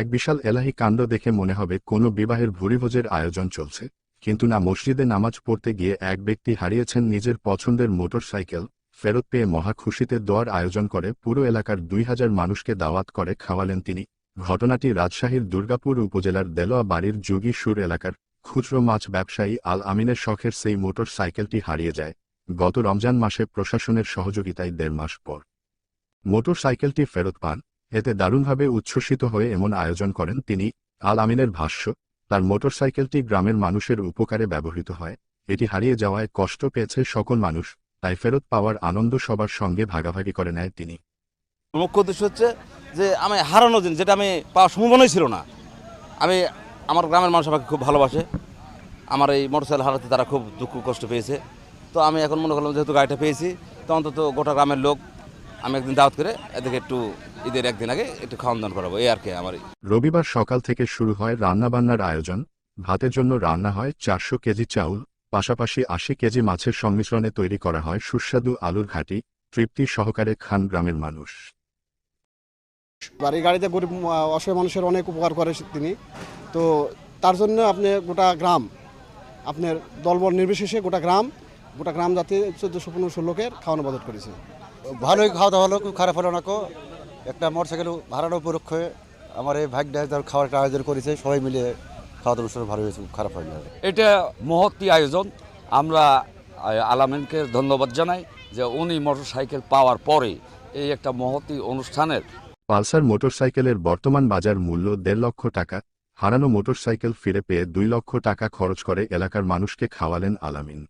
এক বিশাল এলাহি কাণ্ড দেখে মনে হবে কোনো বিবাহের ভুরিভোজের আয়োজন চলছে, কিন্তু না মসজিদে নামাজ পড়তে গিয়ে এক ব্যক্তি হারিয়েছেন নিজের পছন্দের মোটরসাইকেল, ফেরত পেয়ে মহা খুশিতে দোয়ার আয়োজন করে পুরো এলাকার দুই হাজার মানুষকে দাওয়াত করে খাওয়ালেন তিনি। ঘটনাটি রাজশাহীর দুর্গাপুর উপজেলার দেলোয়া বাড়ির যোগী সুর এলাকার খুচরো মাছ ব্যবসায়ী আল আমিনের শখের সেই মোটর সাইকেলটি হারিয়ে যায়। গত রমজান মাসে প্রশাসনের সহযোগিতায় দেড় মাস পর। মোটর সাইকেলটি ফেরত পান এতে দারুণভাবে উচ্ছ্বসিত হয়ে এমন আয়োজন করেন তিনি। আল আমিনের ভাষ্য, তার মোটরসাইকেলটি গ্রামের মানুষের উপকারে ব্যবহৃত হয়। এটি হারিয়ে যাওয়ায় কষ্ট পেয়েছে সকল মানুষ, তাই ফেরত পাওয়ার আনন্দ সবার সঙ্গে ভাগাভাগি করে নেয় তিনি। মুখ্য উদ্দেশ্য হচ্ছে যে আমি হারানো জিনিস, যেটা আমি পাওয়ার সম্ভাবনাই ছিল না। আমি, আমার গ্রামের মানুষ আমাকে খুব ভালোবাসে। আমার এই মোটরসাইকেল হারাতে তারা খুব দুঃখ কষ্ট পেয়েছে। তো আমি এখন মনে করলাম যেহেতু গাড়িটা পেয়েছি, তো অন্তত গোটা গ্রামের লোক আমি একদিন দাওয়াত করে এদিকে একটু ঈদের একদিন আগে একটু খাওয়ান দাওয়ান করাবো এই আর কি আমার রবিবার সকাল থেকে শুরু হয় রান্নাবান্নার আয়োজন। ভাতের জন্য রান্না হয় চারশো কেজি চাউল পাশাপাশি আশি কেজি মাছের সংমিশ্রণে তৈরি করা হয় সুস্বাদু আলুর ঘাটি তৃপ্তি সহকারে খান গ্রামের মানুষ। বাড়ি গাড়িতে গরিব অসহায় মানুষের অনেক উপকার করে তিনি। তো তার জন্য আপনি গোটা গ্রাম আপনার দলবল নির্বিশেষে গোটা গ্রাম গোটা গ্রাম যাতে চোদ্দোশো পনেরোশো লোকের খাওয়ানো বাজেট করেছে। ভালোই খাওয়া দাওয়া হলো খুব খারাপ হলো না কো। একটা মোটরসাইকেল ভাড়ানো উপলক্ষে আমার এই তার খাওয়ার একটা আয়োজন করেছে সবাই মিলে খাওয়া দাওয়া অনুষ্ঠান ভালো হয়েছে খুব খারাপ হয়নি। এটা মহত্তি আয়োজন। আমরা আলামিনকে ধন্যবাদ জানাই যে উনি মোটরসাইকেল পাওয়ার পরে এই একটা মহতি অনুষ্ঠানের। পালসার মোটরসাইকেলের বর্তমান বাজার মূল্য দেড় লক্ষ টাকা হারানো মোটরসাইকেল ফিরে পেয়ে দুই লক্ষ টাকা খরচ করে এলাকার মানুষকে খাওয়ালেন আলামিন।